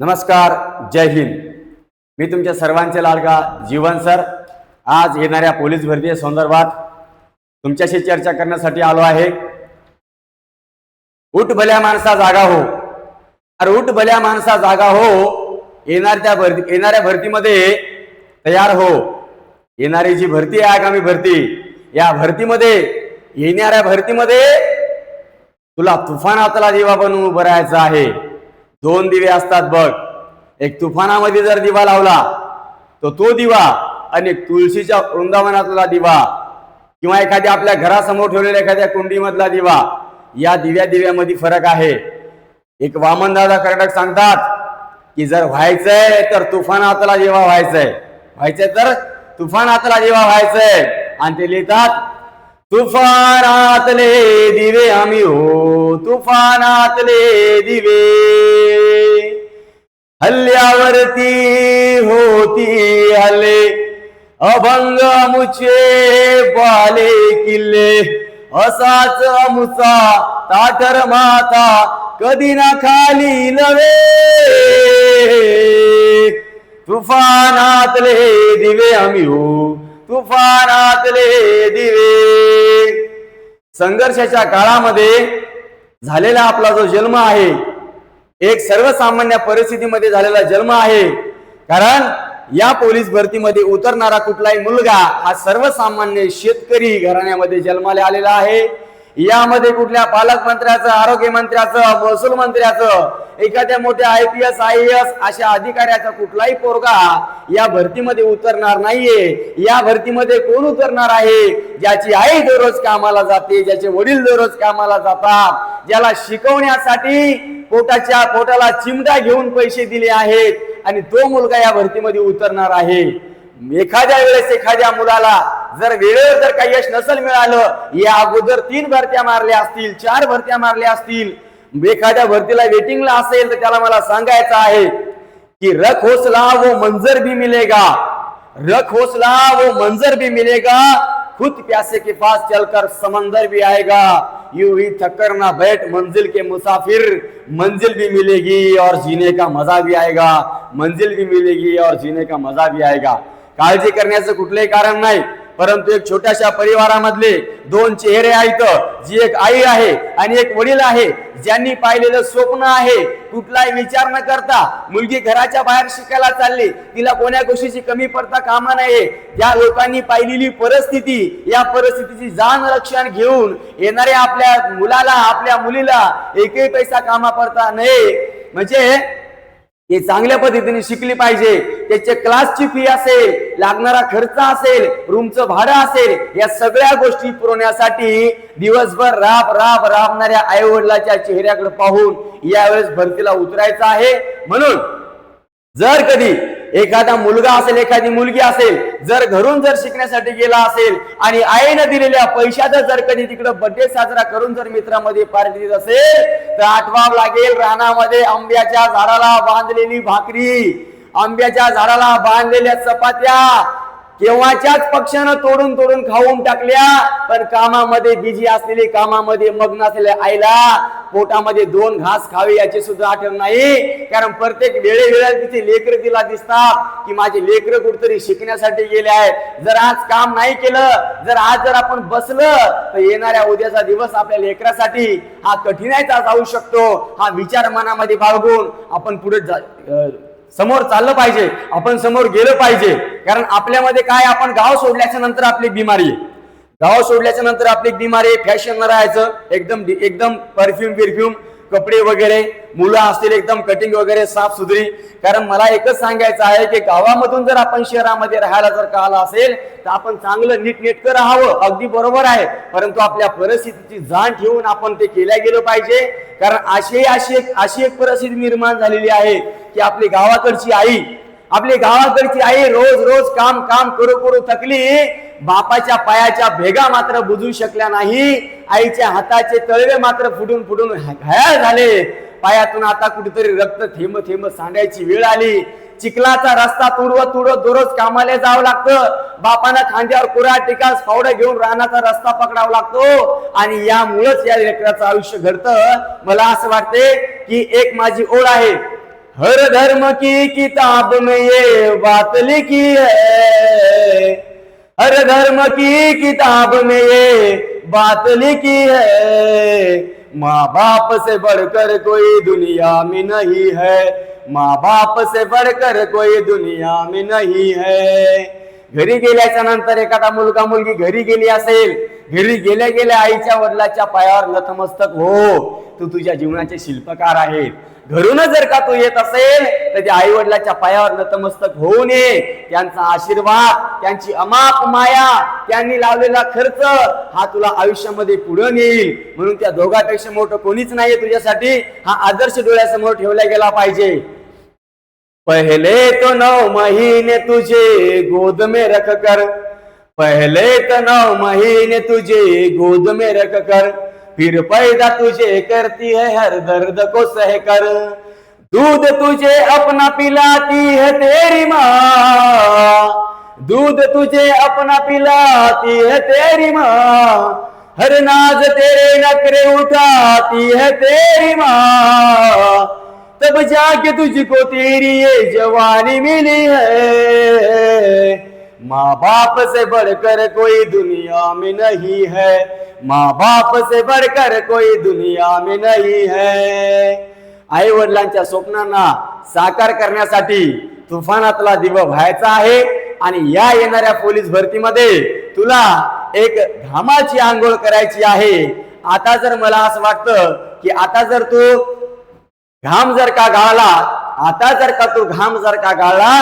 नमस्कार जय हिंद. मी तुमच्या सर्वांचे लाडका जीवन सर. आज येणाऱ्या पोलीस भरती संदर्भात तुमच्याशी चर्चा करण्यासाठी आलो आहे. उठ भल्या माणसा जागा हो. अरे उठ भल्या माणसा जागा हो. येणार त्या भरती येणाऱ्या भरतीमध्ये तयार हो. येणारी जी भरती आहे आगामी भरती या भरतीमध्ये येणाऱ्या भरतीमध्ये तुला तुफानातला देवा बनवून उभं राहायचं आहे. दोन दिवे असतात बघ. एक तुफानामध्ये जर दिवा लावला तर तो दिवा आणि एक तुळशीच्या वृंदावनातला दिवा किंवा एखाद्या आपल्या घरासमोर ठेवलेल्या एखाद्या कुंडीमधला दिवा या दिव्या दिव्यामध्ये फरक आहे. एक वामनदादा कर्नाटक सांगतात की जर व्हायचंय तर तुफानातला दिवा व्हायचंय. व्हायचंय तर तुफानातला दिवा व्हायचंय. आणि ते लिहितात तुफानातले दिवे आम्ही हो तुफानातले दिवे. हल्ल्यावरती होती हल्ले अभंग मुचे बाले किल्ले. असाच मुचा ताठर माता कधी ना खाली नवे तुफानातले दिवे आम्ही हो तुफानातले दिवे. संघर्षाच्या काळामध्ये झालेला आपला जो जन्म आहे एक सर्वसामान्य परिस्थितीमध्ये झालेला जन्म आहे. कारण या पोलीस भरतीमध्ये उतरणारा कुठलाही मुलगा हा सर्वसामान्य शेतकरी घराण्यामध्ये जन्माला आलेला आहे. यामध्ये कुठल्या पालकमंत्र्याचं आरोग्य मंत्र्याचं महसूल मंत्र्याचं एखाद्या मोठ्या I P S I S अशा अधिकाऱ्याचा कुठलाही पोरगा या भरतीमध्ये उतरणार नाहीये. या भरतीमध्ये कोण उतरणार आहे? ज्याची आई दररोज कामाला जाते ज्याचे वडील दररोज कामाला जातात ज्याला शिकवण्यासाठी पोटाच्या पोटाला चिमटा घेऊन पैसे दिले आहेत आणि तो मुलगा या भरतीमध्ये उतरणार आहे. एखाद्या वेळेस एखाद्या मुलाला जर वेळेवर जर काही यश नसेल मिळालं या अगोदर तीन भरत्या मारल्या असतील चार भरत्या मारल्या असतील एखाद्या भरतीला वेटिंगला असेल तर त्याला मला सांगायचं आहे की रख हौसला वो मंजर भी मिलेगा. रख हौसला वो मंजर भी मिलेगा. खुद प्यासे के पास चलकर समंदर भी आएगा. यूं ही थकर ना बैठ मंजिल के मुसाफिर. मंजिल भी मिलेगी और जीने का मजा भी आएगा. मंजिल भी मिलेगी और जीने का मजा भी आएगा. काळजी करण्याचं कुठलंही कारण नाही. परंतु एक छोट्याशा परिवारामधले दोन चेहरे आहेत जी एक आई आहे आणि एक वडील आहे ज्यांनी पाहिलेलं स्वप्न आहे कुठलाही विचार न करता मुलगी घराच्या बाहेर शिकायला चालली तिला कोण्या गोष्टीची कमी पडता कामा नये या लोकांनी पाहिलेली परिस्थिती या परिस्थितीची जाण लक्षण घेऊन येणाऱ्या आपल्या मुलाला आपल्या मुलीला एकही पैसा कामा पडता नये. म्हणजे हे चांगल्या पद्धतीने शिकली पाहिजे. त्याचे क्लासची फी असेल लागणारा खर्च असेल रूमचं भाडं असेल या सगळ्या गोष्टी पुरवण्यासाठी दिवसभर राब राब राबणाऱ्या आई वडिलाच्या चेहऱ्याकडे पाहून यावेळेस भरतीला उतरायचं आहे. म्हणून जर कधी एखादा मुलगा असेल एखादी मुलगी असेल जर घरून जर शिकण्यासाठी गेला असेल आणि आईनं दिलेल्या पैशाचा जर कधी तिकडं बर्थडे साजरा करून जर मित्रामध्ये पार्टी देत असेल तर आठवावं लागेल रानामध्ये आंब्याच्या झाडाला बांधलेली भाकरी. आंब्याच्या झाडाला बांधलेल्या चपात्या केव्हाच्याच पक्षानं तोडून तोडून खाऊन टाकल्या पण कामामध्ये बिजी असलेली कामामध्ये मग्न असलेल्या आईला पोटामध्ये दोन घास खावे याची सुद्धा आठवण नाही. कारण प्रत्येक वेळेवेळेला तिथे लेकर तिला दिसतात की माझे लेकर कुठतरी शिकण्यासाठी गेले आहे जर आज काम नाही केलं जर आज जर आपण बसलं तर येणाऱ्या उद्याचा दिवस आपल्या लेकरासाठी हा कठीणायचा जाऊ शकतो. हा विचार मनामध्ये बाळगून आपण पुढे जा समोर चाललं पाहिजे आपण समोर गेलं पाहिजे. कारण आपल्यामध्ये काय आपण गाव सोडल्याच्या नंतर आपली बिमारी आहे. गाव सोडल्याच्या नंतर आपली बिमारी फॅशन राहायचं एकदम एकदम परफ्यूम बिरफ्यूम कपडे वगैरे मुलं असतील एकदम कटिंग वगैरे साफ सुधरी कारण मला एकच सांगायचं आहे की गावामधून जर आपण शहरामध्ये राहायला जर का आला असेल तर आपण चांगलं नीटनेटकं राहावं. अगदी बरोबर आहे. परंतु आपल्या परिस्थितीची जाण ठेवून आपण ते केल्या गेलं पाहिजे. कारण अशी अशी एक अशी एक परिस्थिती निर्माण झालेली आहे की आपली गावाकडची आई आपली गावाकडची आई रोज रोज काम काम करू करू थकली बापाच्या पायाच्या भेगा मात्र बुजू शकल्या नाही. आईच्या हाताचे तळवे मात्र फुटून फुटून घायाळ झाले. पायातून आता कुठेतरी रक्त थेंब थेंब सांडायची वेळ आली. चिखलाचा रस्ता तुडवत तुडवत दररोज कामाला जावं लागतं. बापानं खांद्यावर कुरा टिका फावडं घेऊन रानाचा रस्ता पकडावा लागतो. आणि यामुळेच या लेकराचं आयुष्य घडतं. मला असं वाटते की एक माझी ओढ आहे. हर धर्म की किताब में ये बात लिखी है. हर धर्म की किताब में ये बात लिखी है। माँ बाप से बढ़कर कोई दुनिया में नहीं है। माँ बाप से बढ़कर कोई दुनिया में नहीं है। घरी गेल्याच्यानंतर एखादा मुलगा मुलगी घरी गेली असेल घरी गेल्या गेल्या आईच्या वडिलाच्या पायावर नतमस्तक हो तू तुझ्या जीवनाचे शिल्पकार आहेत घरूनच जर का तू येत असेल तर त्या आई वडिलाच्या पायावर नतमस्तक होऊ नये. त्यांचा आशीर्वाद त्यांची अमाप माया त्यांनी लावलेला खर्च हा तुला आयुष्यामध्ये पुढे नेईल. म्हणून त्या दोघांपेक्षा मोठं कोणीच नाहीये तुझ्यासाठी. हा आदर्श डोळ्यासमोर ठेवला गेला पाहिजे. पहले तो नौ महीने तुझे गोद में रख कर. पहले तो नौ महीने तुझे गोद में रख कर. फिर पैदा तुझे करती है हर दर्द को सह कर। दूध तुझे अपना पिलाती है तेरी माँ। दूध तुझे अपना पिलाती है तेरी माँ। हर नाज तेरे नखरे उठाती है तेरी माँ। तब जाके तुझको तेरी ये जवानी मिली है। माँ बाप से बढ़कर कोई दुनिया में नहीं है। माँ बाप से बढ़कर कोई दुनिया में नहीं है। आई वडिलांच्या स्वप्नांना साकार करण्यासाठी तुफानातला दिवा व्हायचा आहे आणि या येणाऱ्या पोलीस भरतीमध्ये तुला एक घामाची आंघोळ करायची आहे. आता जर मला असं वाटतं की आता जर तू घाम जर का गाळला आता जर का तू घाम जर का गाळला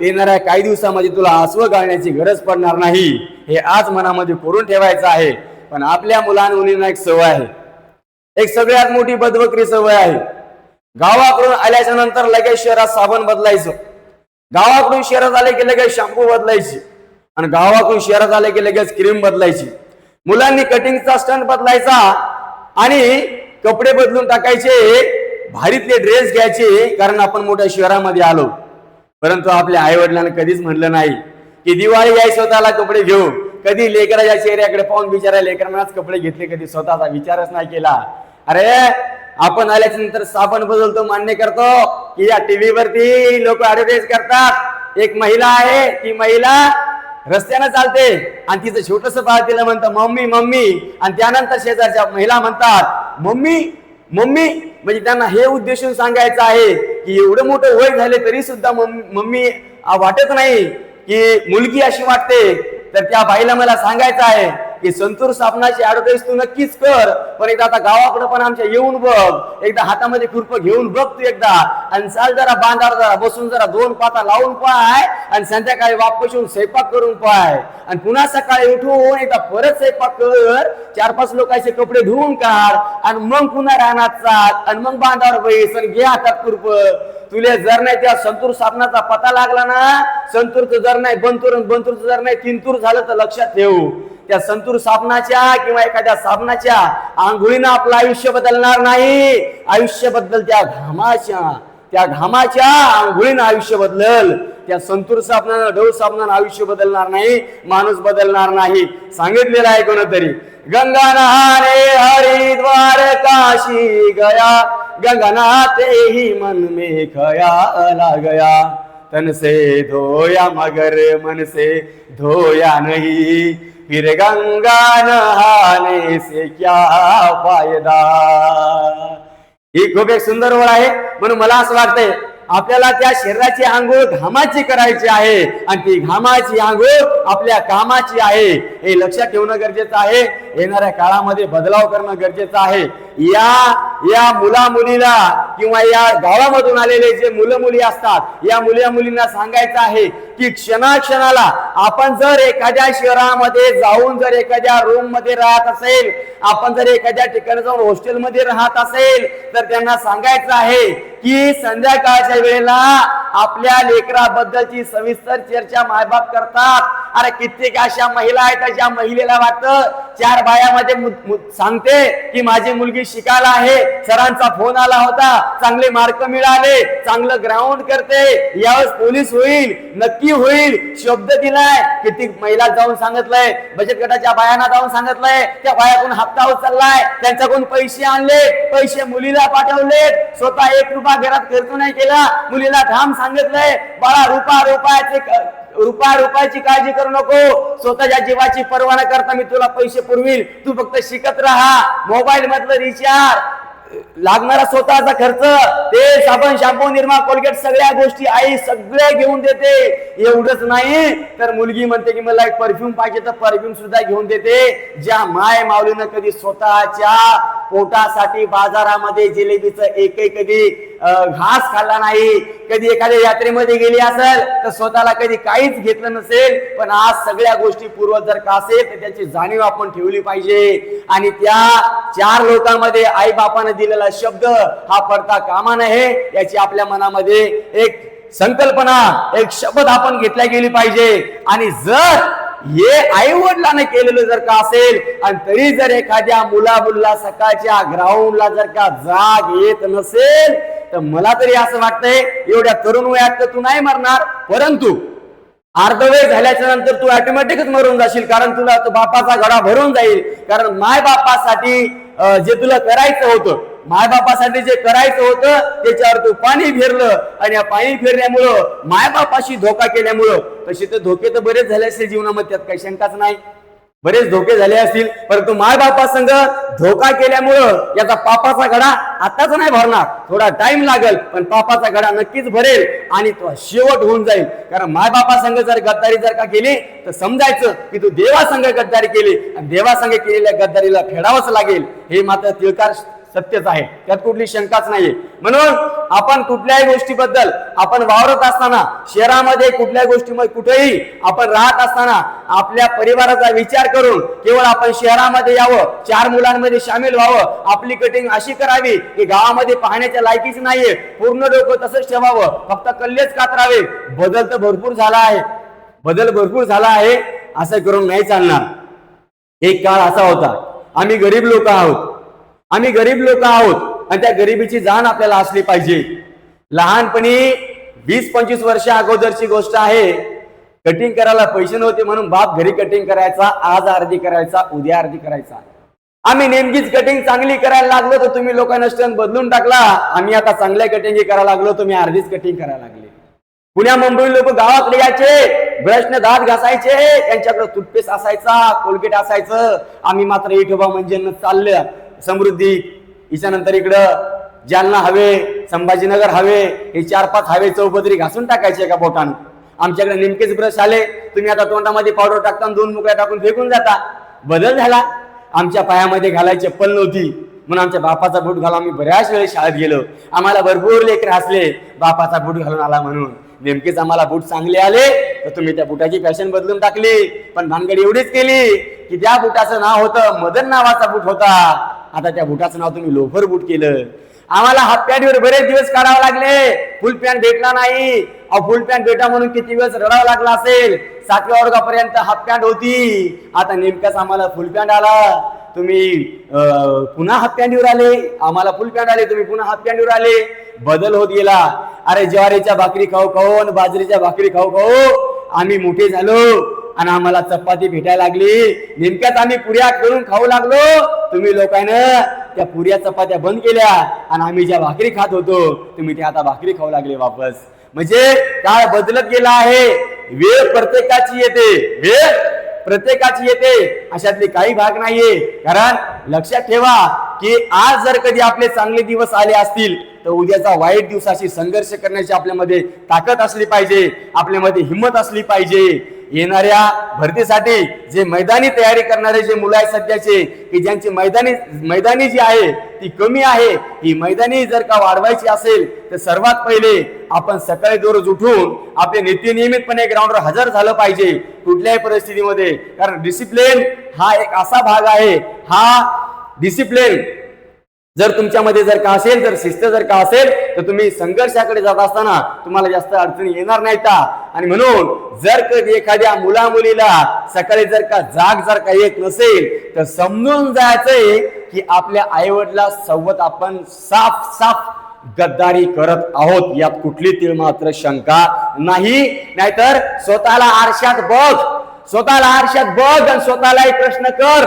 येणाऱ्या काही दिवसामध्ये तुला आसव गाळण्याची गरज पडणार नाही. हे आज मनामध्ये करून ठेवायचं आहे. पण आपल्या मुलांमुलींना एक सवय आहे. एक सगळ्यात मोठी बदवक्री सवय आहे. गावाकडून आल्याच्यानंतर लगेच शहरात साबण बदलायचं. गावाकडून शहरात आले की लगेच शॅम्पू बदलायची. आणि गावाकडून शहरात आले की लगेच क्रीम बदलायची. मुलांनी कटिंगचा स्टंट बदलायचा आणि कपडे बदलून टाकायचे. भारीतले ड्रेस घ्यायचे. कारण आपण मोठ्या शहरामध्ये आलो. परंतु आपल्या आई वडिलांना कधीच म्हणलं नाही की दिवाळी आई स्वतःला कपडे घेऊ कधी लेकराच्या चेहऱ्याकडे पाहून बिचारा लेकरांनाच कपडे घेतले कधी स्वतःचा विचारच नाही केला. अरे आपण आल्याच्यानंतर साबण बदलतो मान्य करतो की या टीव्ही वरती लोक ऍडव्हर्टाईज करतात. एक महिला आहे ती महिला रस्त्यानं चालते आणि तिचं छोटस बाळ तिला म्हणतं मम्मी मम्मी. आणि त्यानंतर शेजारच्या महिला म्हणतात मम्मी मम्मी. म्हणजे त्यांना हे उद्देशून सांगायचं आहे की एवढं मोठं वय झाले तरी सुद्धा मम्मी मम्मी वाटत नाही की मुलगी अशी वाटते. तर त्या बाईला मला सांगायचं आहे की संतूर साबणाची ऍडव्हर्टाईज तू नक्कीच कर. पण एकदा आता गावाकडे पण आमच्या येऊन बघ. एकदा हातामध्ये खुरप घेऊन बघ तू एकदा. आणि चाल जरा बांधार जरा बसून जरा दोन पाता लावून पाय. आणि संध्याकाळी वापस येऊन स्वयंपाक करून पाय. आणि पुन्हा सकाळी उठून एकदा परत स्वयंपाक कर. चार पाच लोकांचे कपडे धुवून काढ. आणि मग पुन्हा रानात चाल. आणि मग बांधावर बैस आणि घे हातात खुरप. तुले जर नाही त्या संतूर साबणाचा पता लागला ना संतूरचं जर नाही बंतूर आणि बंतूरचं जर नाही तिंतूर झालं तर लक्षात ठेवू. त्या संतूर साबणाच्या किंवा एखाद्या साबणाच्या आंघोळीनं आपलं आयुष्य बदलणार नाही. आयुष्य बदल त्या घामाच्या त्या घामाच्या आंघोळीनं आयुष्य बदलल. त्या संतूर साबणानं डोळ साबणानं आयुष्य बदलणार नाही माणूस बदलणार नाही. सांगितलेलं आहे कोणतरी. गंगा नहारे हरिद्वार काशी गया गंगा नहाते ही मन में खयाला गया तन से धोया मगर मन से धोया नहीं. फिर गंगा नहाने से क्या फायदा ही खूप एक सुंदर ओळ आहे. म्हणून मला असं वाटतंय आपल्याला त्या शरीराची आंघोळ घामाची करायची आहे. आणि ती घामाची आंघोळ आपल्या कामाची आहे. हे लक्षात ठेवणं गरजेचं आहे. येणाऱ्या काळामध्ये बदलाव करणं गरजेचं आहे. या या मुला मुलीला किंवा या गावामधून आलेले जे मुलं मुली असतात या मुल्या मुलींना सांगायचं आहे की क्षणाक्षणाला आपण जर एखाद्या शहरामध्ये जाऊन जर एखाद्या रूममध्ये राहत असेल आपण जर एखाद्या ठिकाणी जाऊन हॉस्टेलमध्ये राहत असेल तर त्यांना सांगायचं आहे की संध्याकाळच्या वेळेला आपल्या लेकराबद्दलची सविस्तर चर्चा मायबाप करतात. अरे कित्येक अशा महिला आहेत ज्या महिलेला वाटतं चार बायामध्ये सांगते की माझी मुलगी शिकायला आहे. सरांचा फोन आला होता चांगले मार्क मिळाले चांगलं ग्राउंड करते यावेळेस पोलीस होईल. नक्की होईल? शब्द दिलाय. किती महिला जाऊन सांगितलंय? बचत गटाच्या बायांना जाऊन सांगितलंय. त्या बायाकडून हप्ता उचललाय. त्यांच्याकडून पैसे आणले. पैसे मुलीला पाठवले स्वतः एक रुपया घरात खर्च नाही केला. मुलीला ठाम सांगितलंय. बाळा रुपा रुपयाचे रुपा रुपया रुपयाची काळजी करू नको. स्वतःच्या जीवाची पर्वा न करता मी तुला पैसे पुरवील तू फक्त शिकत राहा. मोबाईल मधलं रिचार्ज लागणारा स्वतःचा खर्च ते साबण शॅम्पू निर्मा कोलगेट सगळ्या गोष्टी आई सगळे घेऊन देते. एवढंच नाही तर मुलगी म्हणते की मला एक परफ्यूम पाहिजे तर परफ्यूम सुद्धा घेऊन देते. ज्या माय माऊलीनं कधी स्वतःच्या पोटासाठी बाजारामध्ये जिलेबीचं एकही कधी घास खाल्ला नाही कधी एखाद्या यात्रेमध्ये गेली असेल तर स्वतःला कधी काहीच घेतलं नसेल पण आज सगळ्या गोष्टी पूर्वज जर का असेल तर त्याची जाणीव आपण ठेवली पाहिजे. आणि त्या चार लोकांमध्ये आई बापानं दिलेला शब्द हा पडता कामा नये याची आपल्या मनामध्ये एक संकल्पना एक शब्द आपण घेतल्या गेली पाहिजे. आणि जर हे आई वडिलांना केलेलं जर का असेल आणि तरी जर एखाद्या मुला मुलीला सकाळच्या ग्राउंडला जर का जाग येत नसेल तर मला तरी असं वाटतंय एवढ्या तरुण वयात तर तू नाही मरणार परंतु अर्धवेळ झाल्याच्यानंतर तू ऑटोमॅटिकच मरून जाशील कारण तुला तो बापाचा घडा भरून जाईल. कारण माय बापासाठी जे तुला करायचं होतं माय बापासाठी जे करायचं होतं त्याच्यावर तू पाणी फिरलं. आणि या पाणी फिरण्यामुळं माय बापाशी धोका केल्यामुळं तसे तर धोके तर बरेच झाले असतील जीवनामध्ये त्यात काही शंकाच नाही. बरेच धोके झाले असतील परंतु माय संघ धोका केल्यामुळं याचा पापाचा घडा आताच नाही भरणार. थोडा टाइम लागेल पण पापाचा घडा नक्कीच भरेल आणि तो शेवट होऊन जाईल. कारण मायबापा संघ जर गद्दारी जर का केली तर समजायचं की तू देवा संघ गद्दारी केली. आणि देवा संघ केलेल्या गद्दारीला फेडावंच लागेल. हे मात्र तिळकार सत्यच आहे. त्यात कुठली शंकाच नाहीये. म्हणून आपण कुठल्याही गोष्टीबद्दल आपण वावरत असताना शहरामध्ये कुठल्याही गोष्टीमध्ये कुठेही आपण राहत असताना आपल्या परिवाराचा विचार करून केवळ आपण शहरामध्ये यावं चार मुलांमध्ये सामील व्हावं आपली कटिंग अशी करावी की गावामध्ये पाहण्याच्या लायकीच नाहीये. पूर्ण डोकं तसंच ठेवावं. फक्त कल्लेच कातरावे बदल तर भरपूर झाला आहे. बदल भरपूर झाला आहे. असं करून नाही चालणार. एक काळ असा होता. आम्ही गरीब लोक आहोत. आम्ही गरीब लोक आहोत आणि त्या गरिबीची जाण आपल्याला असली पाहिजे. लहानपणी वीस पंचवीस वर्ष अगोदरची गोष्ट आहे कटिंग करायला पैसे नव्हते म्हणून बाप घरी कटिंग करायचा आज अर्धी करायचा उद्या अर्धी करायचा. आम्ही नेमकीच कटिंग चांगली करायला लागलो तर तुम्ही लोकांना स्टन बदलून टाकला. आम्ही आता चांगल्या कटिंग करायला लागलो तुम्ही अर्धीच कटिंग करायला लागले. पुण्या मुंबई लोक गावाकडे यायचे ब्रशने दात घासायचे त्यांच्याकडे टूथपेस्ट असायचा कोलगेट असायचं. आम्ही मात्र इठोबा म्हणजे चाललं. समृद्धी हिच्यानंतर इकडं जालना हवे संभाजीनगर हवे हे चार पाच हवे चौपदरी घासून टाकायचे एका बोटान. आमच्याकडे नेमकेच ब्रश आले तुम्ही आता तोंडामध्ये पावडर टाकता दोन मुकळ्या टाकून फेकून जाता. बदल झाला. आमच्या पायामध्ये घालायची चप्पल नव्हती म्हणून आमच्या बापाचा बूट घालून आम्ही बऱ्याच वेळेस शाळेत गेलो. आम्हाला भरपूर लेकर हसले. बापाचा बूट घालून आला म्हणून. नेमकेच आम्हाला बूट चांगले आले तर तुम्ही त्या बुटाची फॅशन बदलून टाकली. पण भानगडी एवढीच केली की त्या बुटाचं नाव होतं मदन नावाचा बूट होता. आता त्या बुटाचं नाव तुम्ही लोफर बूट केलं. आम्हाला हाफ पॅन्टवर बरेच दिवस काढावे लागले. फुल पॅन्ट भेटला नाही. अहो फुल पॅन्ट भेटा म्हणून किती दिवस रडावं लागला असेल? सातव्या वर्गापर्यंत हाफ पॅन्ट होती. आता नेमकाच आम्हाला फुल पॅन्ट आला. तुम्ही पुन्हा हाफ पॅन्टवर आले. आम्हाला फुल पॅन्ट आले. तुम्ही पुन्हा हाफ पॅन्टवर आले. बदल होत गेला. अरे ज्वारीच्या भाकरी खाऊ खाऊ आणि बाजरीच्या भाकरी खाऊ खाऊ आम्ही मोठे झालो आणि आम्हाला चपाती भेटायला लागली. नेमक्याच आम्ही पुऱ्या करून खाऊ लागलो. तुम्ही लोकांना त्या पुऱ्या चपात्या बंद केल्या आणि आम्ही ज्या भाकरी खात होतो तुम्ही ते आता भाकरी खाऊ लागले वापस. म्हणजे काळ बदलत गेला आहे. वेळ प्रत्येकाची येते. वेळ प्रत्येकाची येते. अशातले काही भाग नाहीये. कारण लक्षात ठेवा की आज जर कधी आपले चांगले दिवस आले असतील तर उद्याचा वाईट दिवसाशी संघर्ष करण्याची आपल्यामध्ये ताकद असली पाहिजे आपल्यामध्ये हिंमत असली पाहिजे. येणाऱ्या भरतीसाठी जे मैदानी तयारी करणारे जे मुलं आहेत सध्याचे की ज्यांची मैदानी मैदानी जी आहे ती कमी आहे ही मैदानी जर का वाढवायची असेल तर सर्वात पहिले आपण सकाळी दररोज उठून आपले नित्यनियमितपणे ग्राउंडवर हजर झालं पाहिजे कुठल्याही परिस्थितीमध्ये. कारण डिसिप्लिन हा एक असा भाग आहे हा डिसिप्लिन जर तुमच्यामध्ये जर का असेल तर शिस्त जर का असेल तर तुम्ही संघर्षाकडे जात असताना तुम्हाला जास्त अडचणी येणार नाहीत. आणि म्हणून जर कधी एखाद्या मुला मुलीला सकाळी जर का जाग जर का येत नसेल तर समजून जायचंय की आपल्या आईवडिला संवत आपण साफ साफ गद्दारी करत आहोत. यात कुठली तीळ मात्र शंका नाही. नाहीतर स्वतःला आरशात बघ. स्वतःला आरशात बघ आणि स्वतःलाही प्रश्न कर.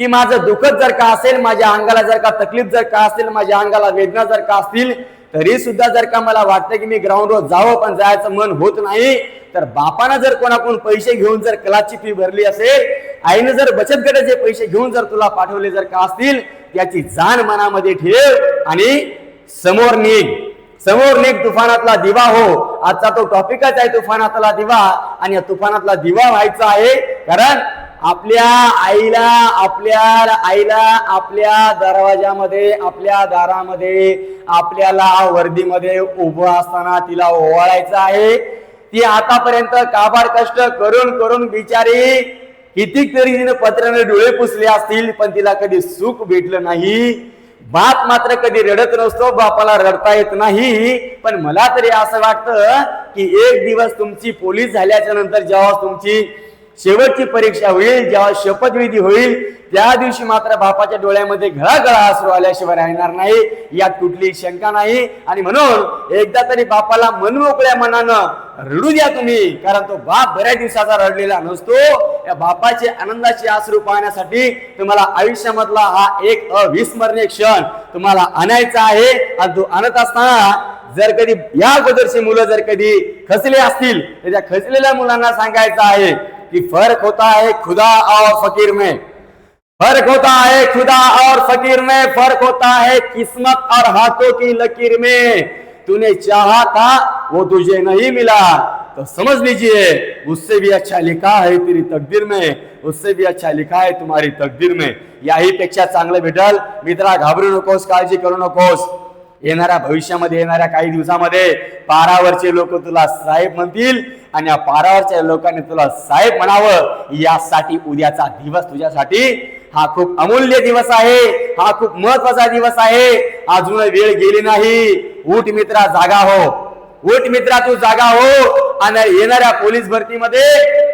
की माझं दुखत जर का असेल माझ्या अंगाला जर का तकलीफ जर का असेल माझ्या अंगाला वेदना जर का असतील तरी सुद्धा जर का मला वाटतं की मी ग्राउंडवर जावं पण जायचं मन होत नाही तर बापानं जर कोणाकडून पैसे घेऊन जर कलाची फी भरली असेल आईनं जर बचत गटाचे पैसे घेऊन जर तुला पाठवले जर का असतील त्याची जाण मनामध्ये ठेव आणि समोर निघ. समोर निघ तुफानातला दिवा हो. आजचा तो टॉपिकच आहे तुफानातला दिवा. आणि या तुफानातला दिवा व्हायचा आहे कारण आपल्या आईला आपल्या आईला आपल्या दरवाजामध्ये आपल्या दारामध्ये आपल्याला वर्दीमध्ये उभं असताना तिला ओवाळायचं आहे. ती आतापर्यंत काबाड कष्ट करून करून बिचारी कितीक तरी तिने पत्राने डोळे पुसले असतील पण तिला कधी सुख भेटलं नाही. बाप मात्र कधी रडत नसतो बापाला रडता येत नाही. पण मला तरी असं वाटतं की एक दिवस तुमची पोलीस झाल्याच्यानंतर जेव्हा तुमची शेवटची परीक्षा होईल जेव्हा शपथविधी होईल त्या दिवशी मात्र बापाच्या डोळ्यामध्ये घळाघळा असू आल्याशिवाय राहणार नाही. यात कुठली शंका नाही. आणि म्हणून एकदा तरी बापाला मनमोकळ्या मनानं रडू द्या तुम्ही कारण तो बाप बऱ्याच दिवसाचा रडलेला नसतो. या बापाचे आनंदाचे आश्रू पाहण्यासाठी तुम्हाला आयुष्यामधला हा एक अविस्मरणीय क्षण तुम्हाला आणायचा आहे. आणि तो आणत असताना जर कधी या अगोदरची मुलं जर कधी खचले असतील तर त्या खचलेल्या मुलांना सांगायचं आहे की फर्क होता है खुदा और फकीर में. फर्क होता है खुदा और फकीर में फर्क होता है किस्मत और हाथों की लकीर में। तूने चाहा था वो तुझे नहीं मिला। तो समझ लीजिए उससे भी अच्छा लिखा है तेरी तकदीर में उससे भी अच्छा लिखा है तुम्हारी तकदीर में। याही पेक्षा चांगलं भेटल मित्रा घाबरू नकोस काळजी करू नकोस। येणाऱ्या भविष्यामध्ये येणाऱ्या काही दिवसामध्ये पारावरचे लोक तुला साहेब म्हणतील आणि या पारावरच्या लोकांनी तुला साहेब म्हणावं यासाठी उद्याचा दिवस तुझ्यासाठी. हा खूप अमूल्य दिवस आहे. हा खूप महत्त्वाचा दिवस आहे. अजून वेळ गेली नाही. उठ मित्रा जागा हो. उठ मित्रा तू जागा हो. आणि येणाऱ्या पोलीस भरतीमध्ये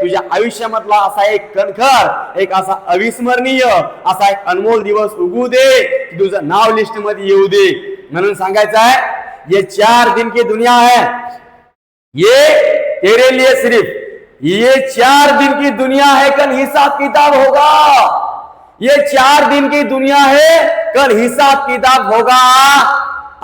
तुझ्या आयुष्यामधला असा एक कणखर एक असा अविस्मरणीय असा एक अनमोल दिवस उगू दे. तुझं नाव लिस्टमध्ये येऊ दे. म्हणून सांगायचं आहे ये चार दिन की दुनिया है ये तेरे लिए सिर्फ ये चार दिन की दुनिया है कल हिसाब किताब होगा। ये चार दिन की दुनिया है कल हिसाब किताब होगा।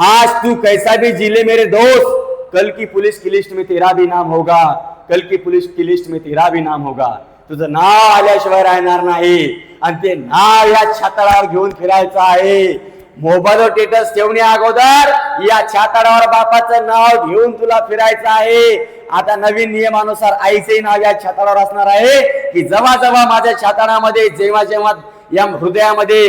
आज तू कैसा भी जिले मेरे दोस्त कल की पुलिस की लिस्ट में तेरा भी नाम होगा कल की पुलिस की लिस्ट में तेरा भी नाम होगा। तुझं नाव आल्याशिवाय राहणार नाही आणि ते नाव या छाताळावर घेऊन फिरायचं आहे। मोबाईलवर स्टेटस ठेवण्या अगोदर या छाताडावर बापाचं नाव घेऊन तुला फिरायचं आहे. आता नवीन नियमानुसार आईचे नाव या छाताडावर असणार आहे. की जेव्हा जेव्हा माझ्या छाताडामध्ये जेव्हा जेव्हा या हृदयामध्ये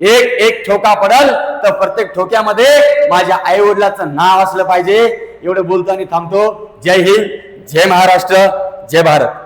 एक एक ठोका पडल तर प्रत्येक ठोक्यामध्ये माझ्या आई वडिलाचं नाव असलं पाहिजे. एवढं बोलताना थांबतो. जय हिंद जय महाराष्ट्र जय भारत.